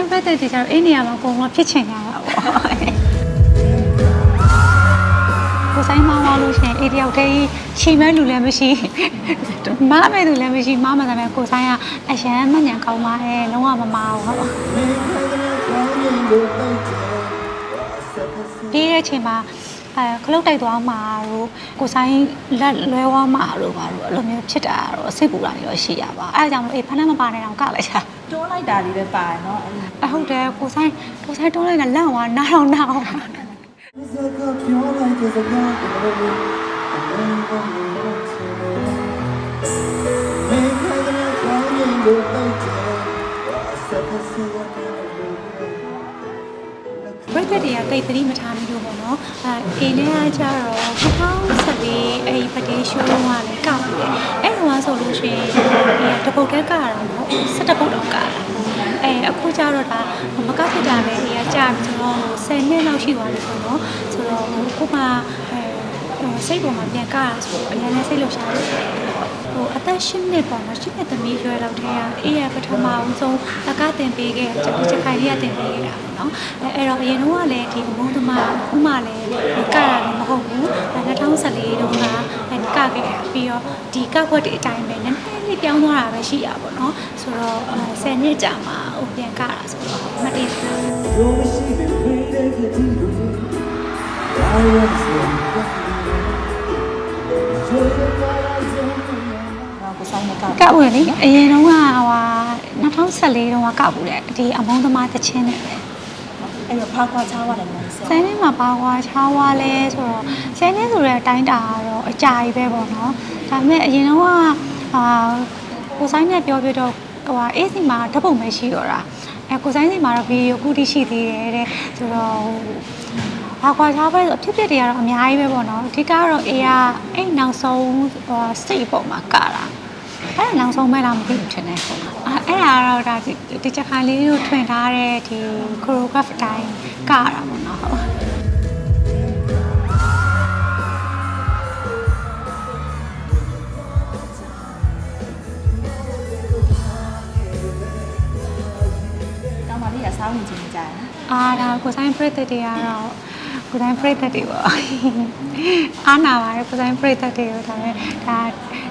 ဆိုင်ဘက်တဲ့ဒီကျတော့အိန္ဒိယမှာအကုန်လုံးဖြစ်ချင်ကြတာပေါ့ကိုဆိုင်မောင်းသွားလို့ရှိရင်အေးတယောက်တည်းချိန်မဲ့လူလည်းမရှိမမဲ့လူလည်းမရှိမမသာမဲ့ကိုဆိုင်ကအရန်မညံကောင်းပါရဲ့လုံးဝမမအောင်ဟုတ်ပြီးတဲ့အချိန်မှာအဲခလုတ်တိုက်သွားမှာတို့ကိုဆိုင်လက်လွဲသွားမှာတို့ပါတို့အဲ့လိုမျိုးဖြစ်တာတော့စိတ်ပူတာတွေတော့ရှိရပါအဲဒါကြောင့်မလို့အေးဖဏမပါနဲ့တော့ကလိုက်တာ တွန်းလိုက်တာလေးပဲပါတယ်နော်အဲ့လိုအဟုတ်တယ်ကိုဆိုင်ကိုဆိုင်တွန်းလိုက်တာလန့်သွားနားတော့နားအောင်ဘ ရိတ်တွေကတိတ်သတိမထားမိလို့ပေါ့နော်အဲအင်းနဲ့ကကြတော့2014အဲ့ဒီပတေးရှိုးကလည်းကောက်ပြီးတယ်အဲ့တော့ဆိုလို့ရှိရင်ဒီတပုတ်တက်ကရတော့မဟုတ်17ပုတ်တော့ကတာအဲအခုကျတော့ဒါမကဖြစ်တာပဲဒီကကြာပြီးတော့10နှစ်လောက်ရှိသွားပြီပေါ့နော်ဆိုတော့ခုမှအဲစိတ်ပေါ်မှာပြန်ကရဆိုတော့အရင်လည်းစိတ်လှုပ်ရှားတယ် ဟိုအသက်10နှစ်ပေါ့နော်10နှစ်သမီးရွယ်လောက်တည်းကအေးရပထမအောင်ဆုံးအကတင်ပေးခဲ့ချက်ချက်ခိုင်လေးကတင်ပေးခဲ့တာပေါ့နော်အဲအဲ့တော့အရင်တော့ကလည်းဒီဘုံသမားခုမှလည်းကရတာလည်းမဟုတ်ဘူး2014တုန်းကအဲကခဲ့တာပြီးတော့ဒီကခွက်တွေအတိုင်းပဲနည်းနည်းလေးပြောင်းသွားတာပဲရှိရပါပေါ့နော်ဆိုတော့10နှစ်ကြာမှဟိုပြန်ကတာဆိုတော့မတည်ဘူးတော့ ကိုဆိုင်နဲ့ကောက်ကောက်ဝင်လေအရင်တော့ကဟို2014တုန်းကကောက်ဘူးတဲ့ဒီအမုန်းသမားတချင်းနဲ့ပဲအဲ့တော့ဖားခွာချားရတယ်နော်ဆက်ဆိုင်ထဲမှာပါကွာချားွားလဲဆိုတော့ဆိုင်ထဲဆိုတဲ့အတိုင်းတာကတော့အကြာကြီးပဲပေါ့နော်ဒါပေမဲ့အရင်တော့ကအာကိုဆိုင်နဲ့ပြောပြတော့ဟိုဟာအေးစီမှာဓာတ်ပုံပဲရှိတော့တာအဲကိုဆိုင်စီမှာတော့ဗီဒီယိုကူတီရှိသေးတယ်တဲ့ဆိုတော့ဟိုဘာကွာချားပဲဆိုအဖြစ်ဖြစ်တွေကတော့အများကြီးပဲပေါ့နော်အဓိကတော့အေးကအဲ့နောက်ဆုံးဟိုစိတ်ပေါ်မှာကတာ အဲ့ဒါနောက်ဆုံးမဲ့လားမသိဘူးထင်တယ်အဲ့ဒါကတော့ဒါဒီချက်ခိုင်လေးတို့ထွင်ထားတဲ့ဒီ choreograph အတိုင်းကတာပေါ့နော်ဟုတ်ကောင်းပါလေရစားဝင်ခြင်းကြတယ်အာဒါကိုဆိုင်ပရိသတ်တွေကတော့ ကိုဆိုင်ပရိသတ်တွေပေါ့အားနာပါတယ်ကိုဆိုင်ပရိသတ်တွေကိုဒါလည်းဒါ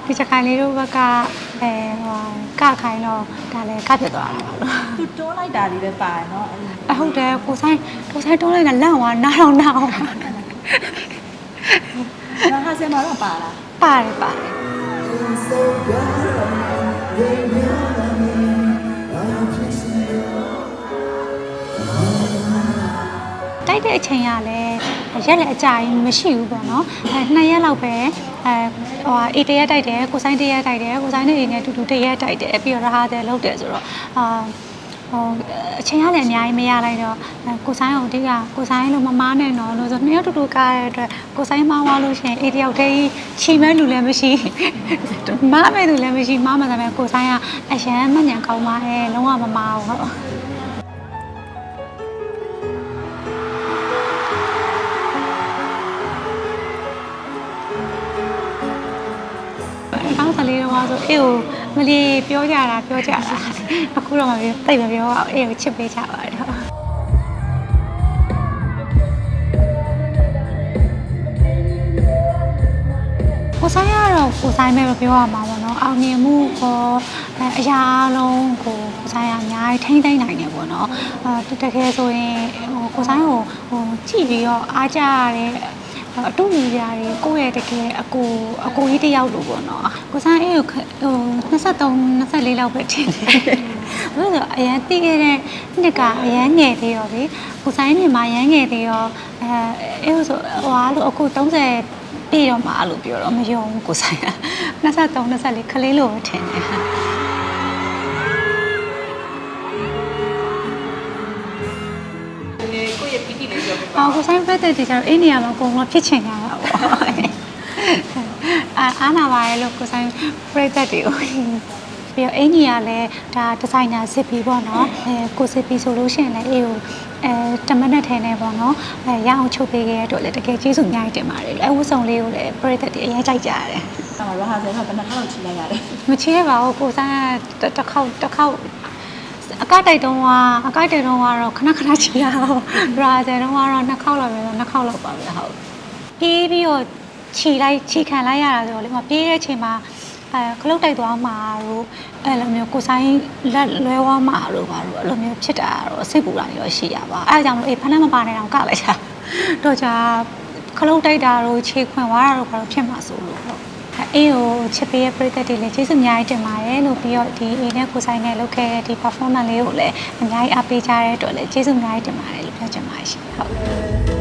ဒီချက်ခိုင်လေးတို့ဘက်ကအဲဟိုကခိုင်တော့ဒါလည်းကဖြစ်သွားတာပါလို့သူတွန်းလိုက်တာလေးပဲပါတယ်နော်အဲ့လိုအဟုတ်တယ်ကိုဆိုင်ကိုဆိုင်တွန်းလိုက်တာလန့်သွားနားတော့နားအောင်ငါဟာဆယ်မှာတော့ပါလားပါတယ်ပါတယ်တိုက်တဲ့အချိန်ကလည်း ရက်လည်းအကြာကြီးမရှိဘူးပေါ့နော်အဲနှစ်ရက်လောက်ပဲအဲဟိုအေးတရက်တိုက်တယ်ကိုဆိုင်တရက်တိုက်တယ်ကိုဆိုင်နေနေတူတူတရက်တိုက်တယ်ပြီးတော့ရဟာတယ်လုပ်တယ်ဆိုတော့အာဟိုအချိန်ကလည်းအများကြီးမရလိုက်တော့ကိုဆိုင်အောင်တိကကိုဆိုင်လို့မမားနဲ့တော့လို့ဆိုနှစ်ယောက်တူတူကားရတဲ့အတွက်ကိုဆိုင်မောင်းသွားလို့ရှိရင်အေးတယောက်တည်းချိန်မဲ့လူလည်းမရှိမမဲ့လူလည်းမရှိမမသာမဲ့ကိုဆိုင်ကအရန်မညံကောင်းပါရဲ့လုံးဝမမားဘူးဟုတ်တော အေးကိုမလီပြောကြတာပြောကြတာအခုတော့မပြောတိတ်မပြောအောင်အေးကိုချစ်ပေးကြပါတော့ကိုဆိုင်ကတော့ကိုဆိုင်ပဲပြောရမှာပေါ့နော်အောင်မြင်မှုကောအဲအရာအလုံးကိုကိုဆိုင်ကအများကြီးထိမ့်သိမ့်နိုင်တယ်ပေါ့နော်အဲတကယ်ဆိုရင်ဟိုကိုဆိုင်ကိုဟိုကြည့်ပြီးတော့အားကြရတဲ့ အတူညီကြတယ်ကိုယ့်ရဲ့တကယ်အကိုအကိုကြီးတယောက်လိုပေါ့နော်ကိုဆိုင်အေးကိုခဟို23 24လောက်ပဲထင်တယ်ဘယ်လိုအရန်တိခဲ့တဲ့နှစ်ကအရန်ငယ်သေးရောလေကိုဆိုင်နေမှာရန်ငယ်သေးရောအဲအေးဆိုဟိုအားလို့အခု30ပြည့်တော့မှအဲ့လိုပြောတော့မယုံဘူးကိုဆိုင်က23 24ခလေးလိုပဲထင်တယ် အော်ကိုဆိုင်ဖက်တဲ့ဒီကျတော့အိန္ဒိယမှာအကုန်လုံးဖြစ်ချင်ကြတာပေါ့။အာအားနာပါရဲ့လို့ကိုဆိုင်ပရိသတ်တွေကိုပြီးတော့အင်ကြီးကလည်းဒါဒီဇိုင်နာစစ်ပြီးပေါ့နော်အဲကိုစစ်ပြီးဆိုလို့ရှိရင်လည်းအေးကိုအဲတမနက်ထဲနဲ့ပေါ့နော်အဲရအောင်ချုပ်ပေးခဲ့ရတော့လည်းတကယ်ကျေးဇူးအများကြီးတင်ပါတယ်အဲဝတ်ဆောင်လေးကိုလည်းပရိသတ်တွေအရင်ကြိုက်ကြတယ်။အဲ့မှာရဟာဆယ်ကဘယ်နှခါလောက်ချီလိုက်ရတယ်မချေးပါဘူးကိုဆိုင်ကတစ်ခေါက်တစ်ခေါက် အကတိုက်တုံးကအကတိုက်တုံးကတော့ခဏခဏချီရအောင်ရာဇယ်တုံးကတော့နှစ်ခေါက်လောက်ပဲဆိုနှစ်ခေါက်လောက်ပါပဲဟုတ်ပြေးပြီးတော့ခြီလိုက်ခြီခံလိုက်ရတာဆိုတော့လေမပြေးတဲ့အချိန်မှာအဲခလုတ်တိုက်သွားမှာတို့အဲ့လိုမျိုးကိုဆိုင်လက်လွဲဝါမှာတို့ပါတို့အဲ့လိုမျိုးဖြစ်တာတော့စိတ်ပူတာနေတော့ရှိရပါအဲ့ဒါကြောင့်မလို့အေးဖမ်းမပါနဲ့တော့ကလိုက်တာတော့ကြာခလုတ်တိုက်တာတို့ခြေခွင်သွားတာတို့ဘာလို့ဖြစ်မှာဆိုလို့ဟုတ် အေးကိုချစ်ပေးရဲ့ပရိသတ်တွေလည်းကျေးဇူးအများကြီးတင်ပါတယ်လို့ပြီးတော့ဒီအေးနဲ့ကိုဆိုင်နဲ့လုပ်ခဲ့တဲ့ဒီ performance လေးကိုလည်းအများကြီးအားပေးကြတဲ့အတွက်လည်းကျေးဇူးအများကြီးတင်ပါတယ်လို့ပြောချင်ပါတယ်ရှင်ဟုတ်